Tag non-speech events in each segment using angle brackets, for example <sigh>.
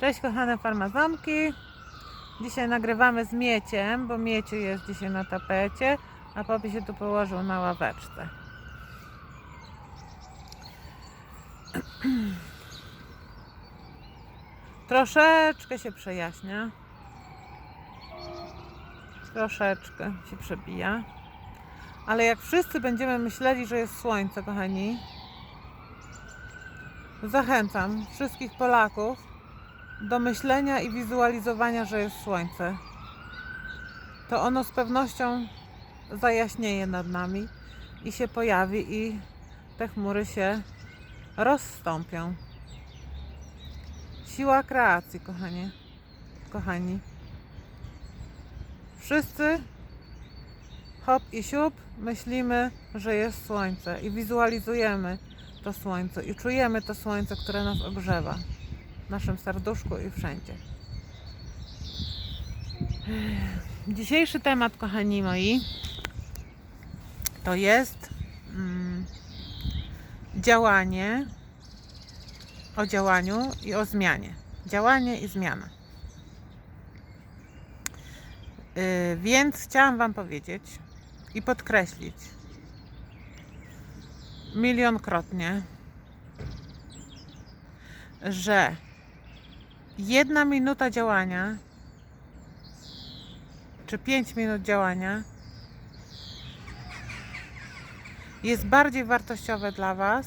Cześć kochane farmazonki. Dzisiaj nagrywamy z Mieciem, bo Mieciu jest dzisiaj na tapecie, a Popi się tu położył na ławeczce. <clears throat> Troszeczkę się przejaśnia. Troszeczkę się przebija. Ale jak wszyscy będziemy myśleli, że jest słońce, kochani, zachęcam wszystkich Polaków do myślenia i wizualizowania, że jest słońce. To ono z pewnością zajaśnieje nad nami i się pojawi, i te chmury się rozstąpią. Siła kreacji, kochanie. Kochani. Wszyscy hop i siup myślimy, że jest słońce i wizualizujemy to słońce i czujemy to słońce, które nas ogrzewa w naszym serduszku i wszędzie. Dzisiejszy temat, kochani moi, to jest mm, działanie o działaniu i o zmianie. Działanie i zmiana. Yy, więc chciałam Wam powiedzieć i podkreślić milionkrotnie, że jedna minuta działania. Czy pięć minut działania. Jest bardziej wartościowe dla Was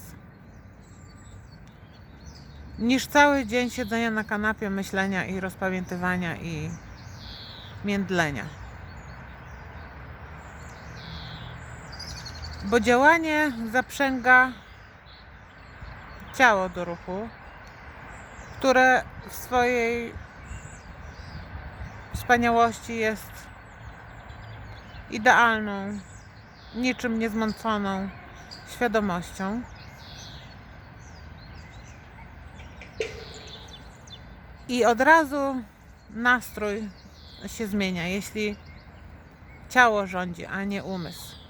niż cały dzień siedzenia na kanapie, myślenia i rozpamiętywania i międlenia. Bo działanie zaprzęga ciało do ruchu, które w swojej wspaniałości jest idealną, niczym niezmąconą świadomością. I od razu nastrój się zmienia, jeśli ciało rządzi, a nie umysł.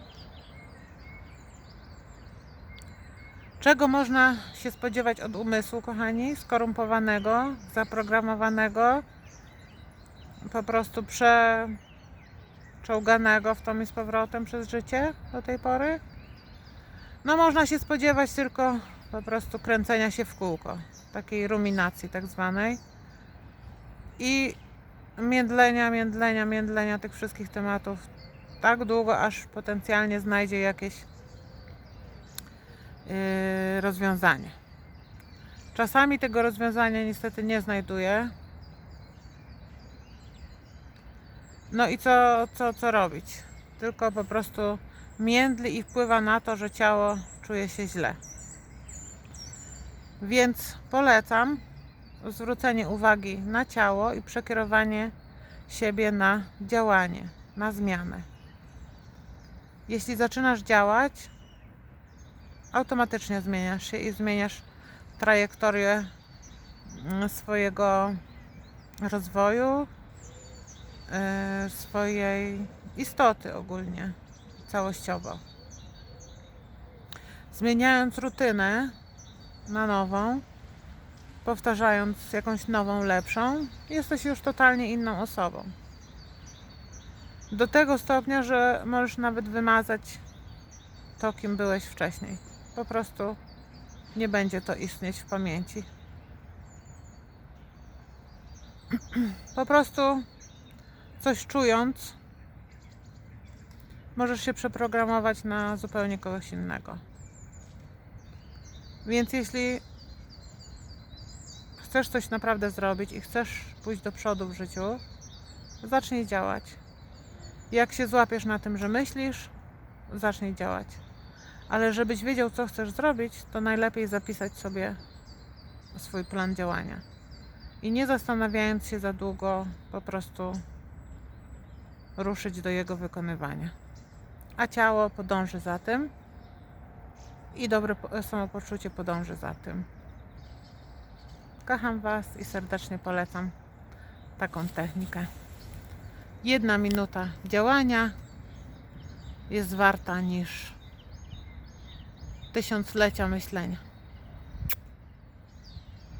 Czego można się spodziewać od umysłu, kochani? Skorumpowanego, zaprogramowanego, po prostu przeczołganego w tom i z powrotem przez życie do tej pory? No, można się spodziewać tylko po prostu kręcenia się w kółko, takiej ruminacji tak zwanej i międlenia, międlenia, międlenia tych wszystkich tematów tak długo, aż potencjalnie znajdzie jakieś rozwiązanie. Czasami tego rozwiązania niestety nie znajduje. No i co, co, co robić? Tylko po prostu międli i wpływa na to, że ciało czuje się źle. Więc polecam zwrócenie uwagi na ciało i przekierowanie siebie na działanie, na zmianę. Jeśli zaczynasz działać, automatycznie zmieniasz się i zmieniasz trajektorię mm, swojego rozwoju, yy, swojej istoty ogólnie, całościowo. Zmieniając rutynę na nową, powtarzając jakąś nową, lepszą, jesteś już totalnie inną osobą. Do tego stopnia, że możesz nawet wymazać to, kim byłeś wcześniej. Po prostu nie będzie to istnieć w pamięci. Po prostu coś czując, możesz się przeprogramować na zupełnie kogoś innego. Więc jeśli chcesz coś naprawdę zrobić i chcesz pójść do przodu w życiu, zacznij działać. Jak się złapiesz na tym, że myślisz, zacznij działać. Ale żebyś wiedział, co chcesz zrobić, to najlepiej zapisać sobie swój plan działania. I nie zastanawiając się za długo, po prostu ruszyć do jego wykonywania. A ciało podąży za tym i dobre po- samopoczucie podąży za tym. Kocham Was i serdecznie polecam taką technikę. Jedna minuta działania jest warta niż tysiąclecia myślenia.